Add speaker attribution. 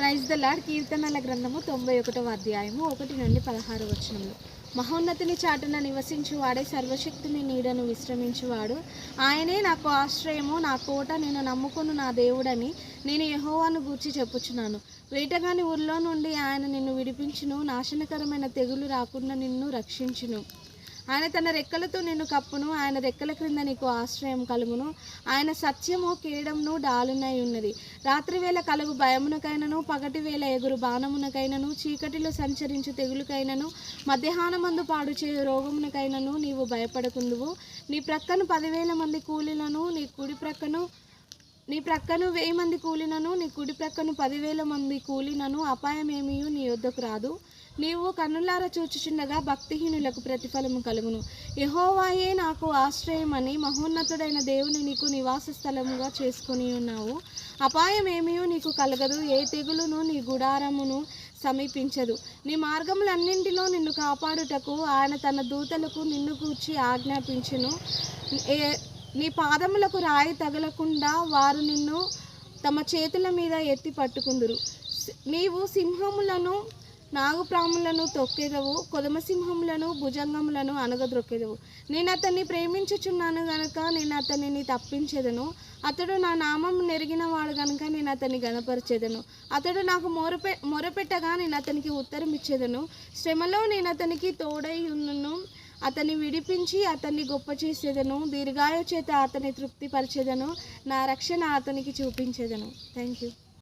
Speaker 1: Praise the lord కీర్తనల గ్రంథము తొంభై ఒకటవ అధ్యాయము ఒకటి నుండి పదహారు వచనములు. మహోన్నతిని చాటున నివసించువాడే సర్వశక్తిని నీడను విశ్రమించువాడు. ఆయనే నాకు ఆశ్రయము నా కోట నేను నమ్ముకును నా దేవుడని నేను యహోవాను గూర్చి చెప్పుచున్నాను. వేటగాని ఊర్లో నుండి ఆయన నిన్ను విడిపించును నాశనకరమైన తెగులు రాకుండా నిన్ను రక్షించును. ఆయన తన రెక్కలతో నిన్ను కప్పును ఆయన రెక్కల క్రింద నీకు ఆశ్రయం కలుగును. ఆయన సత్యము కీడమును డాలునై ఉన్నది. రాత్రివేళ కలుగు భయమునకైనను పగటి వేళ ఎగురు బాణమునకైనను చీకటిలో సంచరించు తెగులుకైనను మధ్యాహ్నమందు పాడు చేయు రోగమునకైనను నీవు భయపడకుందువు నీ ప్రక్కను పదివేల మంది కూలీలను నీ కుడి ప్రక్కను నీ ప్రక్కను వెయ్యి మంది కూలినను నీ కుడి ప్రక్కను పదివేల మంది కూలినను అపాయమేమీ నీ యొద్దకు రాదు. నీవు కన్నులార చూచుచుండగా భక్తిహీనులకు ప్రతిఫలము కలుగును. యహోవాయే నాకు ఆశ్రయమని మహోన్నతుడైన దేవుని నీకు నివాస స్థలముగా చేసుకుని ఉన్నావు. అపాయమేమీ నీకు కలగదు. ఏ తెగులును నీ గుడారమును సమీపించదు. నీ మార్గములన్నింటిలో నిన్ను కాపాడుటకు ఆయన తన దూతలకు నిన్ను కూర్చి ఆజ్ఞాపించును. ఏ నీ పాదములకు రాయి తగలకుండా వారు నిన్ను తమ చేతుల మీద ఎత్తి పట్టుకుందురు. నీవు సింహములను నాగుప్రాములను తొక్కేదవు కొదమసింహములను భుజంగములను అనగద్రొక్కేదవు నేను అతన్ని ప్రేమించుచున్నాను గనక నేను అతనిని తప్పించేదను. అతడు నా నామం నెరిగిన వాడు గనుక నేను అతన్ని గణపరిచేదను. అతడు నాకు మొరపె మొరపెట్టగా నేను అతనికి ఉత్తరం ఇచ్చేదను శ్రమలో నేను అతనికి తోడై ఉన్నను అతన్ని విడిపించి అతన్ని గొప్ప చేసేదను దీర్ఘాయు చేత అతన్ని తృప్తిపరిచేదను. నా రక్షణ అతనికి చూపించేదను. Thank you